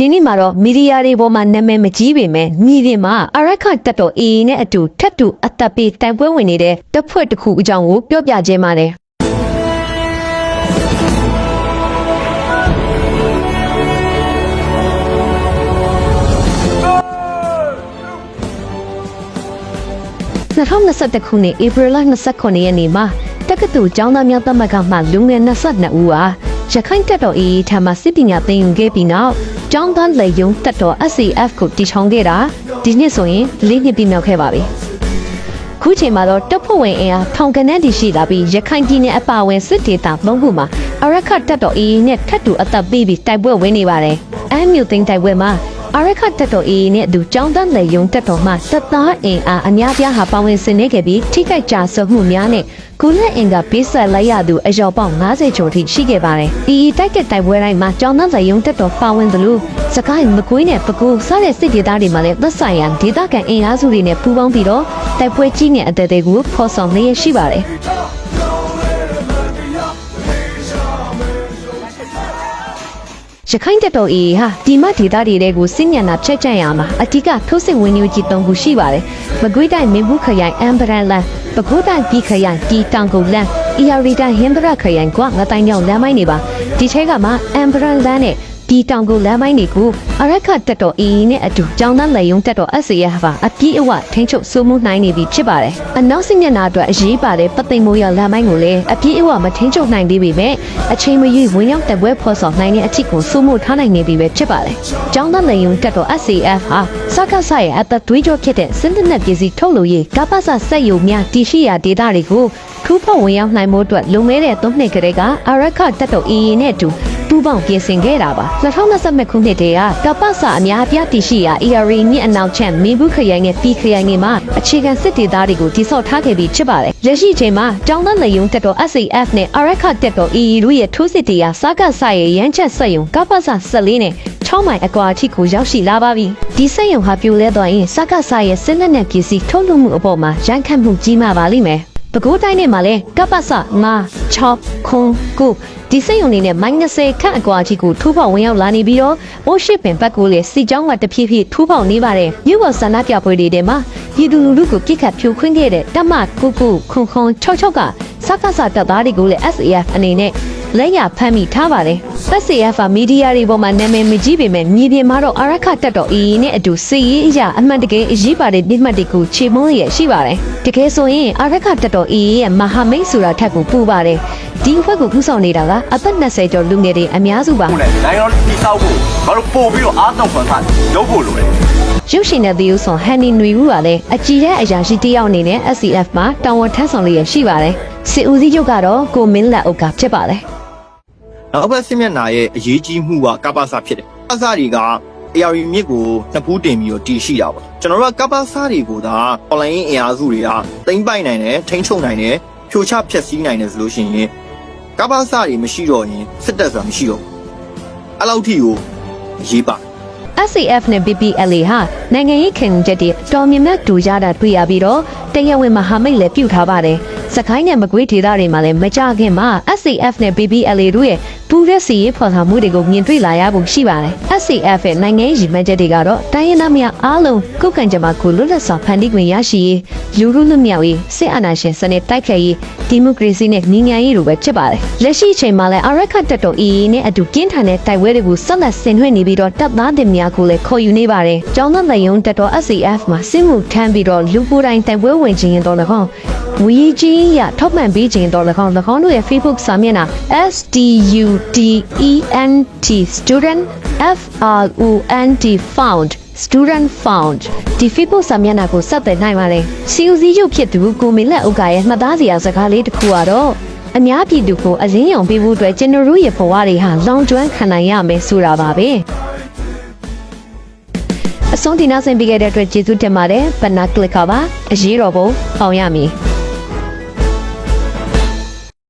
ဒီနေ့မှာတော့မီဒီယာတွေပေါ်မှာနာမည်မကြီးပေမဲ့မြေပြင်မှာအရက်ခတက်တော် AA နဲ့အတူထပ်တူအသက်ပေးတိုင်ပွဲဝင်နေတဲ့တပ်ဖွဲ့တစ်ခုအကြောင်းကိုပြောပြခြင်းပါတယ်2021ခုနှစ်ဧပြီလ29ရက်နေ့မှာတက္ကသိုလ်ကျောင်းသားများသမဂ္ဂမှလူငယ်22ဦးဟာရခိုင်တပ်တော် AA ထံမှစစ်ပညာသင်ယူခဲ့ပြီးနောက် ကျောင်းသားလက်ယုံတပ်တော် SCF ကိုတည်ထောင်ခဲ့တာဒီနှစ်ဆိုရင်၄နှစ်ပြည့်မြောက်ခဲ့ပါပြီ။ခုချိန်မှာတော့တပ်ဖွဲ့ဝင်အင်အားထောင်ကနန်းတည်ရှိလာပြီးရခိုင်ပြည်နယ်အပါအဝင်စစ်ဒေသသုံးခုမှာအရက်ခတ်တပ်တော် AA နဲ့ထပ်တူအသက်ပေးပြီးတိုက်ပွဲဝင်နေပါတယ်။အမ်းမြို့သိမ်းတိုက်ပွဲမှာ အရက်ခတ်တက်တော် AA နဲ့အတူចောင်းတန်းလေယုံတက်တော်မှတပ်သားအင်အားအများပြားဟာပါဝင်ဆင်နေခဲ့ပြီးထိခိုက်ကြဆုပ်မှုများနဲ့ကုလက်အင်ကပေးဆက်လိုက်ရသူအယောက်ပေါင်း90ကျော်ထိရှိခဲ့ပါတယ်။ AA တိုက်တဲ့တိုက်ပွဲတိုင်းမှာចောင်းတန်းလေယုံတက်တော်ပါဝင်သလိုစကိုင်းမကွေးနဲ့ပကူစတဲ့စစ်ဒေသတွေမှာလည်းသက်ဆိုင်ရာဒေသခံအင်အားစုတွေနဲ့ပူးပေါင်းပြီးတော့တိုက်ပွဲကြီးနဲ့အသေးသေးကိုဖော်ဆောင်နေရရှိပါတယ်။ ရခိုင်တပ်တော် AA ဟာဒီမဒေသတွေတဲကိုစစ်ညံတာဖြတ်ချရမှာအဓိကထိုးစစ်ဝင်မျိုးကြီး၃ခုရှိပါတယ်။မကွေးတိုင်းမင်းဘူးခရိုင်အမ်ဘရန်လန်ပဲခူးတိုင်းပြည်ခရိုင်တီတောင်ကုန်းလန်အီယာရီတိုင်းဟင်္ဒရခရိုင်ကငတိုင်းညောင်လမ်းမိုင်းတွေပါဒီထဲကမှအမ်ဘရန်လန်နဲ့ ဒီတောင်ကုန်းလမ်းမိုင်းတွေကိုအရက်ခတ်တပ်တော် AA နဲ့အတူကျောင်းသားလေယုံတပ်တော် SAF ဟာအပြည့်အဝထိန်းချုပ်စိုးမိုးနိုင်နေပြီဖြစ်ပါတယ်။အနောက်စစ်မျက်နှာအတွက်အရေးပါတဲ့ပသိမ်မိုးရလမ်းမိုင်းကိုလည်းအပြည့်အဝမထိန်းချုပ်နိုင်သေးပေမဲ့အချိန်မရွေးဝင်ရောက်တပ်ပွဲဖော်ဆောင်နိုင်တဲ့အထစ်ကိုစိုးမိုးထားနိုင်နေပြီပဲဖြစ်ပါတယ်။ကျောင်းသားလေယုံတပ်တော် SAF ဟာစကားဆရဲ့အသက်သွေးကြောဖြစ်တဲ့စစ်တပ်နဲ့ပြည်စီထုတ်လို့ရေးကပ္ပစစက်ယုံများတရှိရာဒေသတွေကိုထူးဖော်ဝင်ရောက်နိုင်မှုအတွက်လုံမဲတဲ့သုံးနှစ်ကလေးကအရက်ခတ်တပ်တော် AA နဲ့အတူ ပူးပေါင်းပြင်ဆင်ခဲ့တာပါ2020ခုနှစ်တည်းကကပ္ပစအများအပြားတည်ရှိရာ ERA မြစ်အနောက်ချမ်းမင်းဘူးခရိုင်နဲ့ပြည်ခရိုင်တွေမှာအခြေခံစစ်ဒေသတွေကိုတိစောက်ထားခဲ့ပြီးဖြစ်ပါတယ်လက်ရှိချိန်မှာတောင်တန်းလေယုံတက်တော် SAF နဲ့ RX တက်တော် EE တို့ရဲ့ထိုးစစ်တွေကစကားဆရဲ့ရန်ချက်ဆက်ယုံကပ္ပစ14နဲ့6မိုင်အကွာအထိကိုရောက်ရှိလာပါပြီဒီစက်ယုံဟာပြိုလဲသွားရင်စကားဆရဲ့စစ်လက်နက်ပစ္စည်းထုတ်လုပ်မှုအပေါ်မှာရန်ခတ်မှုကြီးမားပါလိမ့်မယ် ပဲခူးတိုင်းနဲ့မှာလဲကပ္ပစ9 6ခွန်9ဒီစိတ်ယုံနေနဲ့ -30 ခန့်အကွာအထိကိုထိုးပေါက်ဝင်ရောက်လာနေပြီးတော့အိုးရှိပင်ဘက်ကိုလည်းစီကြောင်းကတဖြည်းဖြည်းထိုးပေါက်နေပါတယ်မြို့ပေါ်ဆန္ဒပြပွဲတွေထဲမှာပြည်သူလူထုကိုပြစ်ခတ်ဖြိုခွင်းခဲ့တဲ့တမကုကုခွန်ခွန်66ကစကားစတပ်သားတွေကိုလည်း SAF အနေနဲ့ လက်ရဖမ်းမိထားပါတယ်။ SAF ကမီဒီယာတွေပေါ်မှာနာမည်မကြီးပေမဲ့မြေပြင်မှာတော့အရက်ခတက်တော် AA နဲ့အတူစီရေးအရာအမှန်တကယ်အရေးပါတဲ့ပြစ်မှတ်တွေကိုခြေမုံးရရှိပါတယ်။တကယ်ဆိုရင်အရက်ခတက်တော် AA ရဲ့မဟာမိတ်ဆိုတာထက်ကိုပူပါတယ်။ဒီအဖွဲ့ကိုကူးဆောင်နေတာကအသက်20ကျော်လူငယ်တွေအများစုပါဟုတ်တယ်နိုင်ငံတော်တိစောက်ဖို့ဘာလို့ပို့ပြီးတော့အားတောင့်ခံထားရုပ်ဖို့လိုတယ်ရုပ်ရှင်တဲ့သီးဥဆောင်ဟန်နီနွေဦးကလည်းအကြည်တဲ့အရာရှိတစ်ယောက်အနေနဲ့ SCF မှာတာဝန်ထမ်းဆောင်လျက်ရှိပါတယ်။စစ်ဦးစီးချုပ်ကတော့ကိုမင်းလက်အုပ်ကဖြစ်ပါတယ်။ နောက်ဘက်စစ်မျက်နှာရဲ့အရေးကြီးမှုကကပ္ပစဖြစ်တယ်ကပ္ပစတွေက AR မြစ်ကိုနှစ်ဖူးတင်ပြီးတော့တည်ရှိတာပေါ့ကျွန်တော်တို့ကကပ္ပစတွေကိုသာ online အင်အားစုတွေကတိမ့်ပိုက်နိုင်တယ်ထိန်းချုပ်နိုင်တယ်ဖြိုချဖျက်ဆီးနိုင်တယ်ဆိုလို့ရှိရင်ကပ္ပစတွေမရှိတော့ရင်စစ်တပ်ဆိုတာမရှိတော့ဘူးအဲ့လောက်ထိကိုအရေးပါ SAF နဲ့ BPLA ဟာနိုင်ငံရေးခင်ချက်တွေတော်မြင်မဲ့တူကြတာတွေ့ရပြီးတော့တရားဝင်မဟာမိတ်လည်းပြုတ်ထားပါတယ်။ စကိုင်းနဲ့မကွေးဒေသတွေမှာလည်းမကြခင်မှာ SAF နဲ့ BPLA တို့ရဲ့ပူးတဲ့စီရေးဖော်ဆောင်မှုတွေကိုမြင်တွေ့လာရဖို့ရှိပါတယ်။ SAF ရဲ့နိုင်ငံရေးရည်မှန်းချက်တွေကတော့တိုင်းရင်းသားများအားလုံးကုတ်ကံကြမ္မာကိုလွတ်လပ်စွာဖန်တီးခွင့်ရရှိရေးလူလူလူမြောက်ရေးစစ်အာဏာရှင်စနစ်တိုက်ဖျက်ရေးဒီမိုကရေစီနဲ့ညီညာရေးလိုပဲဖြစ်ပါတယ်။လက်ရှိအချိန်မှာလည်းအရက်ခတ်တက်တော် AA နဲ့အတူကင်းထန်တဲ့တိုက်ပွဲတွေကိုဆက်လက်ဆင်နွှဲနေပြီးတော့တပ်သားတွေများကိုလည်းခေါ်ယူနေပါတယ်။ကျောင်းသားလယုံတက်တော် SAF မှာစစ်မှုထမ်းပြီးတော့လူပူတိုင်းတိုက်ပွဲဝင်ခြင်းရင်တော့လည်း ဟောဝီကြီးရထောက်ပံ့ပေးခြင်းတော့၎င်း၎င်းတို့ရဲ့ Facebook စာမျက်နှာ STUDENT student FRONT found student found ဒီ Facebook စာမျက်နှာကိုဆက်သွယ်နိုင်ပါတယ်။ CUC ရုပ်ဖြစ်သူကိုမင်းလက်ဥက္ကရဲ့မှတ်သားစရာစကားလေးတစ်ခုကတော့အများပြည်သူကိုအရင်းရောင်ပေးဖို့အတွက်ကျွန်တော်တို့ရဲ့ဘဝတွေဟာလောင်ကျွမ်းခံနိုင်ရမယ်ဆိုတာပါပဲ။အဆုံးဒီနောက်ဆင်ပေးခဲ့တဲ့အတွက်ကျေးဇူးတင်ပါတယ်။ဘနာကလစ်ကပါအရေးတော်ပုံအောင်ရမည်။